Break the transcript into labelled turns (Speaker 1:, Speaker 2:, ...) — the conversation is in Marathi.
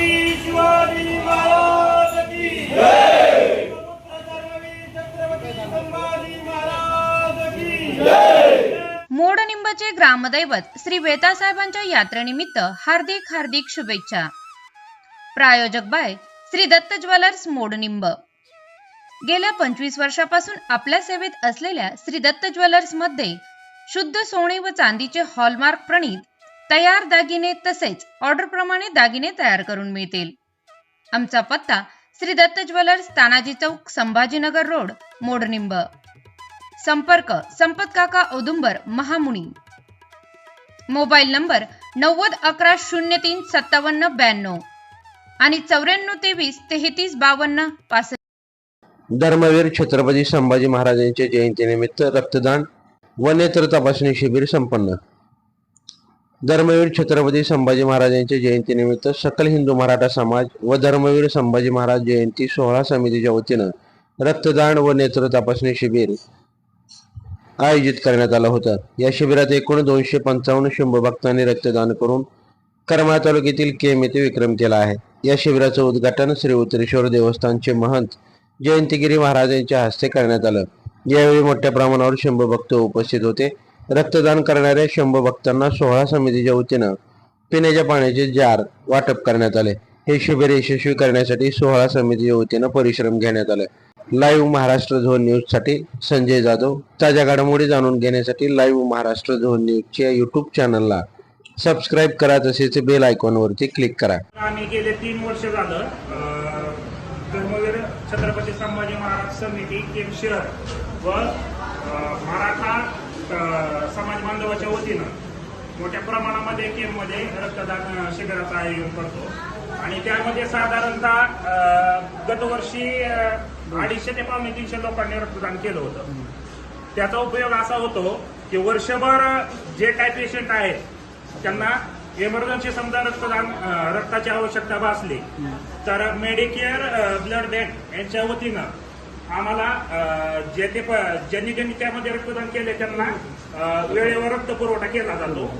Speaker 1: छत्रपती शिवाजी महाराज की छत्रपती संभाजी महाराज की
Speaker 2: मोडनिंबचे ग्रामदैवत श्री वेतासाहेबांच्या यात्रेनिमित्त हार्दिक हार्दिक शुभेच्छा। प्रायोजक बाय श्री दत्त ज्वेलर्स मोडनिंब। गेल्या पंचवीस वर्षापासून आपल्या सेवेत असलेल्या श्री दत्त ज्वेलर्समध्ये शुद्ध सोने व चांदीचे हॉलमार्क प्रणीत तयार दागिने तसेच ऑर्डर प्रमाणे दागिने तयार करून मिळतील. आमचा पत्ता श्री दत्त ज्वेलर्स तानाजी चौक संभाजीनगर रोड मोडनिंब. संपर्क संपत काका औदुंबर महामुनी. मोबाईल नंबर नव्वद अकरा शून्य तीन सत्तावन्न ब्याण्णव आणि चौऱ्याण्णव तेवीस तेहतीस बावन्न पासष्ट.
Speaker 3: धर्मवीर छत्रपती संभाजी महाराजांच्या जयंतीनिमित्त रक्तदान व नेत्र तपासणी शिबिर संपन्न. धर्मवीर छत्रपती संभाजी महाराजांच्या जयंतीनिमित्त सकल हिंदू मराठा समाज व धर्मवीर संभाजी महाराज जयंती सोहळा समितीच्या वतीनं रक्तदान व नेत्र तपासणी शिबिर आयोजित करण्यात आलं होतं. या शिबिरात एकूण दोनशे पंचावन्न शंभर भक्तांनी रक्तदान करून करमाळा तालुक्यातील केम येथे विक्रम केला आहे. या शिबिराचं उद्घाटन श्री उत्तरेश्वर देवस्थानचे महंत जयंतीगिरी महाराजांच्या हस्ते करण्यात आलं. यावेळी मोठ्या प्रमाणावर शंभू भक्त उपस्थित होते. रक्तदान करणाऱ्या शंभर भक्तांना सोहळा समितीच्या वतीनं पिण्याच्या पाण्याचे जार वाटप करण्यात आले. हे शिबिर यशस्वी करण्यासाठी सोहळा समितीच्या वतीनं परिश्रम घेण्यात आले. लाईव्ह महाराष्ट्र झोन न्यूजसाठी संजय जाधव. ताज्या घडामोडी जाणून घेण्यासाठी लाईव्ह महाराष्ट्र झोन न्यूजच्या युट्यूब चॅनलला सबस्क्राईब करा तसेच बेल आयकॉनवरती क्लिक करा.
Speaker 1: आम्ही गेले तीन वर्ष झालं धर्मवीर छत्रपती संभाजी महाराज समिती केम शहर व मराठा समाज बांधवाच्या वतीनं मोठ्या प्रमाणामध्ये केममध्ये रक्तदान शिबिराचं आयोजन करतो. आणि त्यामध्ये साधारणतः गतवर्षी अडीचशे ते पावणे तीनशे लोकांनी रक्तदान केलं होतं. त्याचा उपयोग असा होतो की वर्षभर जे काय पेशंट आहेत त्यांना इमर्जन्सी समजा रक्तदान रक्ताची आवश्यकता भासली तर मेडिकेअर ब्लड बँक यांच्या वतीनं आम्हाला जे ते प- ज्यांनी ज्यांनी त्यामध्ये रक्तदान केले त्यांना वेळेवर रक्त पुरवठा केला जातो.